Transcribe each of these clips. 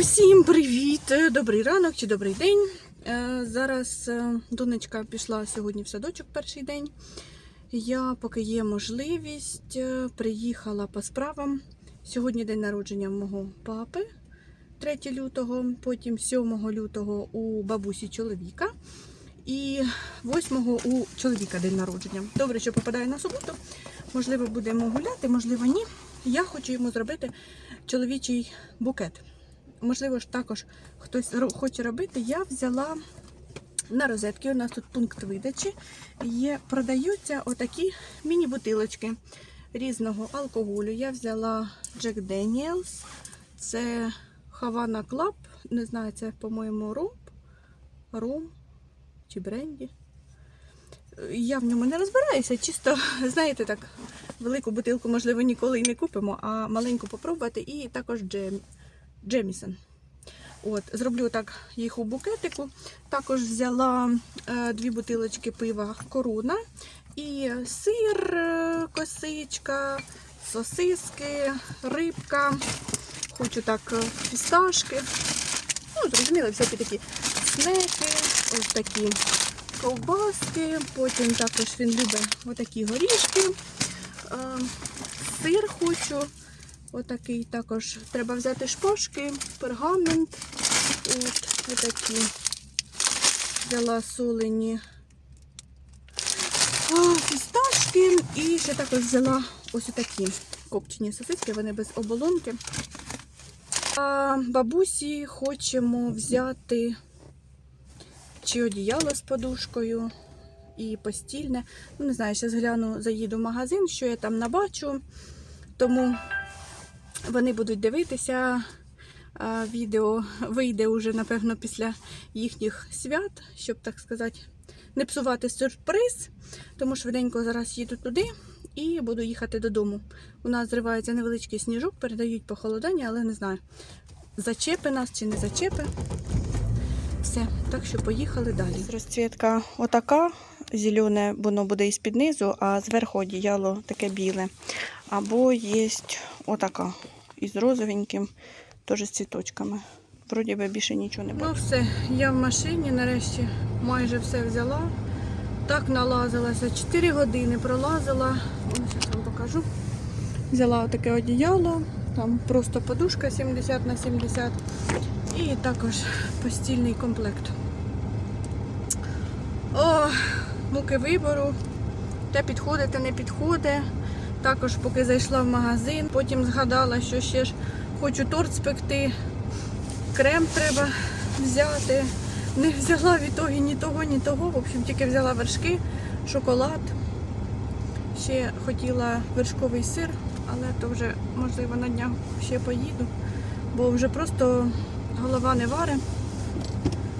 Усім привіт! Добрий ранок чи добрий день. Е, Зараз е, донечка пішла сьогодні в садочок перший день. Я, поки є можливість, е, приїхала по справам. Сьогодні день народження мого папи, 3 лютого, потім 7 лютого у бабусі чоловіка. І 8 у чоловіка день народження. Добре, що попадає на суботу. Можливо, будемо гуляти, можливо, ні. Я хочу йому зробити чоловічий букет. Можливо, ж також хтось хоче робити. Я взяла на розетки. У нас тут пункт видачі. Є, продаються отакі міні-бутилочки різного алкоголю. Я взяла Jack Daniels, це Havana Club, не знаю, це, по-моєму, ром, ром чи бренді. Я в ньому не розбираюся, чисто, знаєте, так, велику бутилку, можливо, ніколи і не купимо, а маленьку попробувати. І також джем, Джемісон. От, зроблю так їх у букетику. Також взяла е, дві бутилочки пива Корона і сир, е, косичка, сосиски, рибка. Хочу так е, фісташки. Ну, зрозуміло, всякі такі снеки, ось такі ковбаски. Потім також він любить отакі горішки. Е, сир хочу. Отакий також треба взяти шпажки, пергамент. От, отакі. Взяла солені фісташки. І ще також взяла ось такі копчені сосиски, вони без оболонки. А бабусі хочемо взяти чи одіяло з подушкою і постільне. Ну, не знаю, зараз гляну, заїду в магазин, що я там набачу. Тому вони будуть дивитися. Відео вийде уже, напевно, після їхніх свят, щоб так сказати, не псувати сюрприз. Тому швиденько зараз їду туди і буду їхати додому. У нас зривається невеличкий сніжок, передають похолодання, але не знаю, зачепи нас чи не зачепи. Все, так що поїхали далі. Розцвітка отака, зелене, воно буде із під низу, а зверху одіяло таке біле. Або є отака із розовеньким, теж з цвіточками. Вроді би більше нічого не бачу. Ну все, я в машині нарешті майже все взяла. Так налазилася. 4 години пролазила. Ось вам покажу. Взяла таке одіяло, там просто подушка 70 на 70 і також постільний комплект. О, муки вибору. Те підходить, те не підходить. Також поки зайшла в магазин, потім згадала, що ще ж хочу торт спекти, крем треба взяти. Не взяла від того ні того, ні того. В общем, тільки взяла вершки, шоколад. Ще хотіла вершковий сир, але то вже, можливо, на днях ще поїду, бо вже просто голова не варить.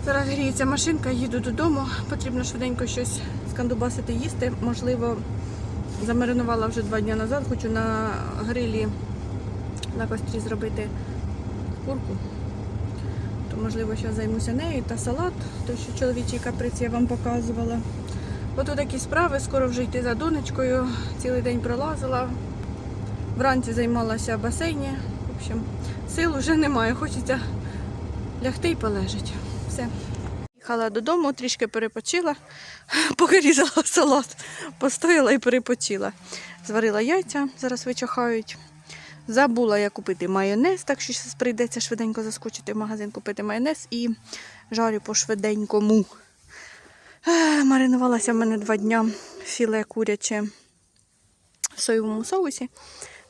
Зараз гріється машинка, їду додому. Потрібно швиденько щось скандубасити їсти. Можливо, замаринувала вже два дні назад. Хочу на грилі на кострі зробити курку. То, можливо, зараз займуся нею та салат, той, що чоловічий каприц я вам показувала. Ото такі справи, скоро вже йти за донечкою. Цілий день пролазила. Вранці займалася в басейні. В общем, сил вже немає. Хочеться лягти і полежати. Все. Їхала додому, трішки перепочила, поки салат. Постояла і перепочила. Зварила яйця, зараз вичахають. Забула я купити майонез, так що зараз прийдеться швиденько заскочити в магазин, купити майонез і жарю по швиденькому. Маринувалася в мене два дня філе куряче в соєвому соусі.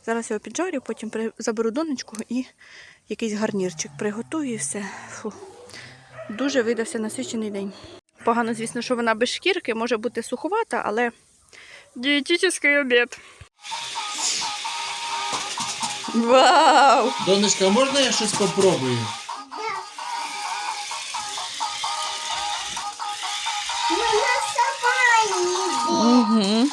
Зараз його піджарю, потім заберу донечку і якийсь гарнірчик приготую і все. Фу. Дуже видався насичений день. Погано, звісно, що вона без шкірки, може бути суховата, але дієтичний обід. Вау! Донечка, можна я щось попробую? Угу.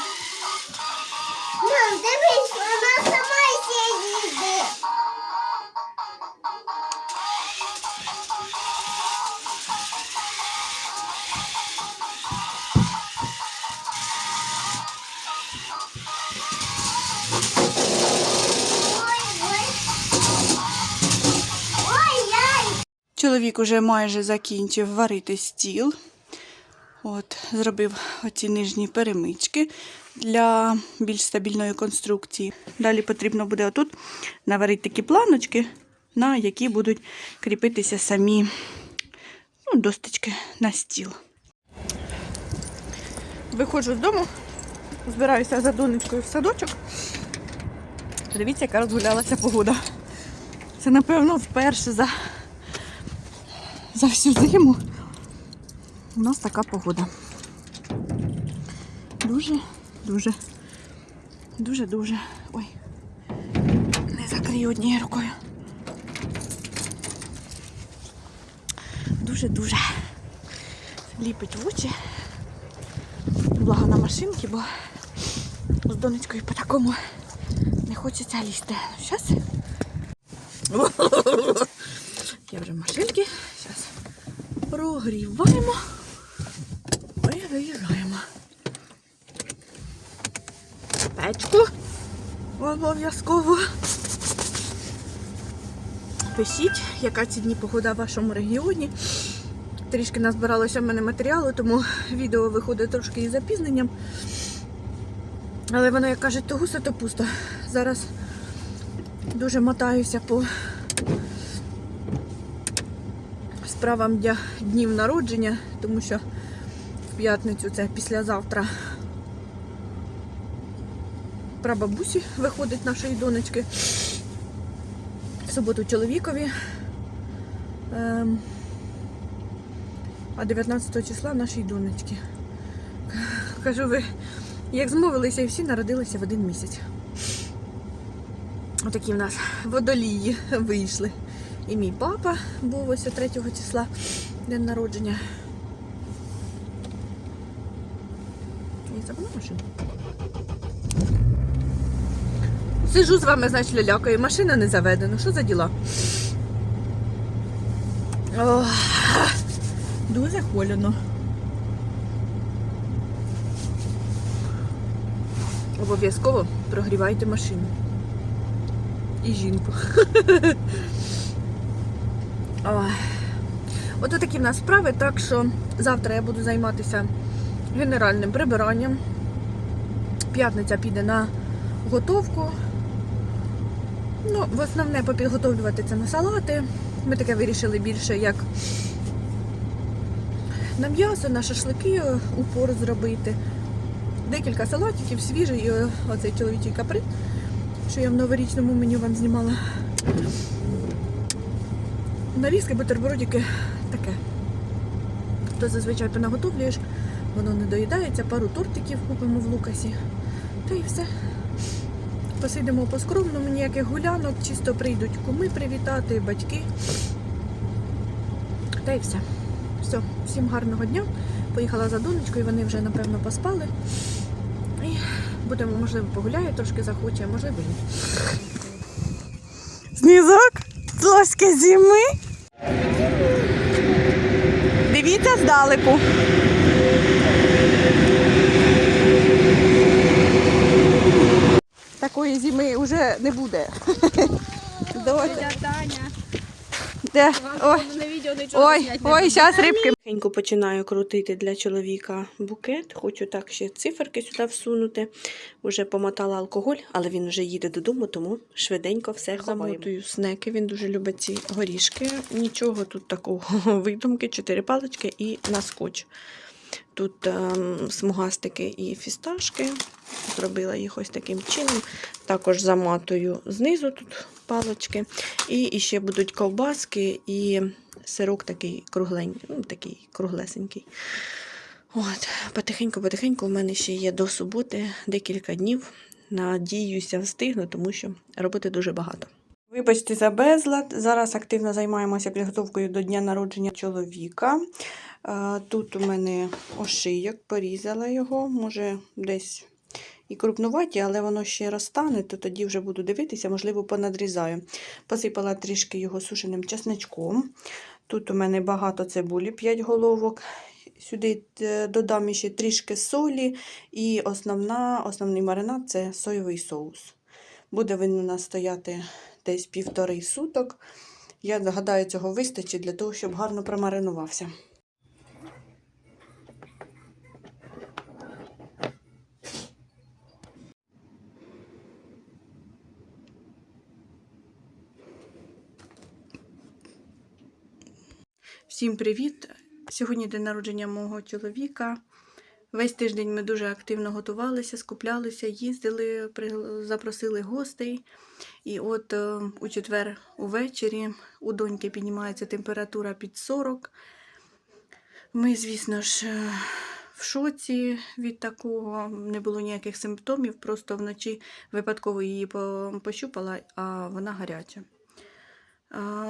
Чоловік уже майже закінчив варити стіл. От, зробив оці нижні перемички для більш стабільної конструкції. Далі потрібно буде отут наварити такі планочки, на які будуть кріпитися самі ну, досточки на стіл. Виходжу з дому, збираюся за донечкою в садочок. Дивіться, яка розгулялася погода. Це, напевно, вперше за, за всю зиму у нас така погода. Дуже, дуже, дуже, дуже. Ой, не закрию однією рукою. Дуже-дуже ліпить в очі. Благо на машинки, бо з донечкою по такому не хочеться лізти. Зараз. Я вже машинки. Прогріваємо і виїжджаємо. Печку обов'язково. Пишіть, яка ці дні погода в вашому регіоні. Трішки назбиралося в мене матеріалу, тому відео виходить трошки із запізненням. Але воно, як кажуть, то густо, то пусто. Зараз дуже мотаюся по справам дня, днів народження, тому що в п'ятницю це післязавтра прабабусі виходить нашої донечки. В суботу чоловікові. Ем, а 19 числа нашій донечки. Кажу, ви як змовилися і всі народилися в один місяць. Отакі в нас водолії вийшли. І мій папа був ось 3 числа день народження. Я забула машину. Сижу з вами, значить, лялякою. Машина не заведена. Що за діла? Ох, дуже холодно. Обов'язково прогрівайте машину. І жінку. Ой. Такі в нас справи, так що завтра я буду займатися генеральним прибиранням. П'ятниця піде на готовку. Ну, в основне попідготовлювати це на салати. Ми таке вирішили більше як на м'ясо, на шашлики упор зробити. Декілька салатиків, свіжий, і оцей чоловічий каприт, що я в новорічному меню вам знімала. Нарізки, бутербродики таке. То зазвичай понаготовлюєш, воно не доїдається, пару тортиків купимо в Лукасі. Та і все. Посидимо по скромному, ніяких гулянок, чисто прийдуть куми привітати, батьки. Та й все. Все, всім гарного дня. Поїхала за донечкою, вони вже, напевно, поспали. І будемо, можливо, погуляє, трошки захоче, а можливо, ні. Знізок, трошки зими. Дивіться здалеку. Такої зими вже не буде. Давайте. Де? Ой. Ой, ой, зараз рибки. Тихенько починаю крутити для чоловіка букет. Хочу так ще циферки сюди всунути. Уже помотала алкоголь, але він вже їде додому, тому швиденько все ховаємо. Замотую снеки, він дуже любить ці горішки. Нічого тут такого видумки, чотири палички і на скотч. Тут ем, смугастики і фісташки. Зробила їх ось таким чином. Також заматую знизу тут палочки. І ще будуть ковбаски і сирок такий кругленький, ну, такий круглесенький. От, потихеньку-потихеньку у мене ще є до суботи декілька днів. Надіюся, встигну, тому що роботи дуже багато. Вибачте за безлад. Зараз активно займаємося підготовкою до дня народження чоловіка. Е, Тут у мене ошийок, порізала його, може десь і крупнуваті, але воно ще розтане, то тоді вже буду дивитися, можливо, понадрізаю. Посипала трішки його сушеним чесничком. Тут у мене багато цибулі, 5 головок. Сюди е, додам ще трішки солі, і основна, основний маринад це соєвий соус. Буде він у нас стояти десь півтори суток. Я гадаю, цього вистачить для того, щоб гарно промаринувався. Всім привіт! Сьогодні день народження мого чоловіка. Весь тиждень ми дуже активно готувалися, скуплялися, їздили, запросили гостей. І от е, у четвер увечері у доньки піднімається температура під 40. Ми, звісно ж, е, в шоці від такого, не було ніяких симптомів, просто вночі випадково її пощупала, а вона гаряча.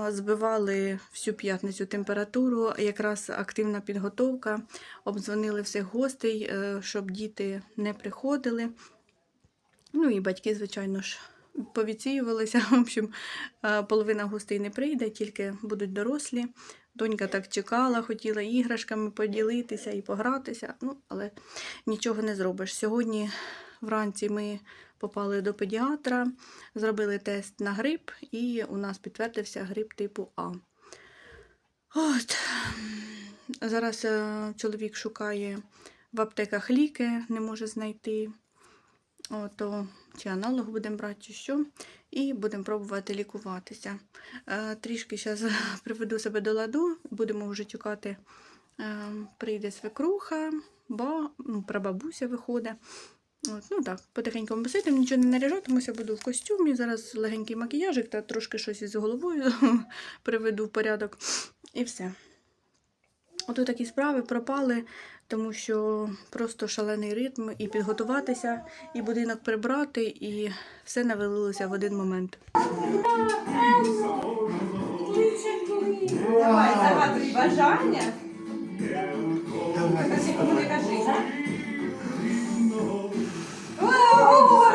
Збивали всю п'ятницю температуру, якраз активна підготовка. Обдзвонили всіх гостей, е, щоб діти не приходили. Ну і батьки, звичайно ж, повідсіювалися. В общем, е, половина гостей не прийде, тільки будуть дорослі. Донька так чекала, хотіла іграшками поділитися і погратися, ну, але нічого не зробиш. Сьогодні вранці ми попали до педіатра, зробили тест на грип, і у нас підтвердився грип типу А. От. Зараз е, чоловік шукає в аптеках ліки, не може знайти. Ото, чи аналог будемо брати, чи що. І будемо пробувати лікуватися. Е, Трішки зараз приведу себе до ладу, будемо вже чекати, е, прийде свекруха, ба, ну, прабабуся виходить. От, ну так, потихеньку посидимо, нічого не наряжатимуся, буду в костюмі. Зараз легенький макіяжик та трошки щось із головою приведу в порядок. І все. Ото такі справи пропали, тому що просто шалений ритм і підготуватися, і будинок прибрати, і все навалилося в один момент. Давай, загадуй бажання. Кажи. О,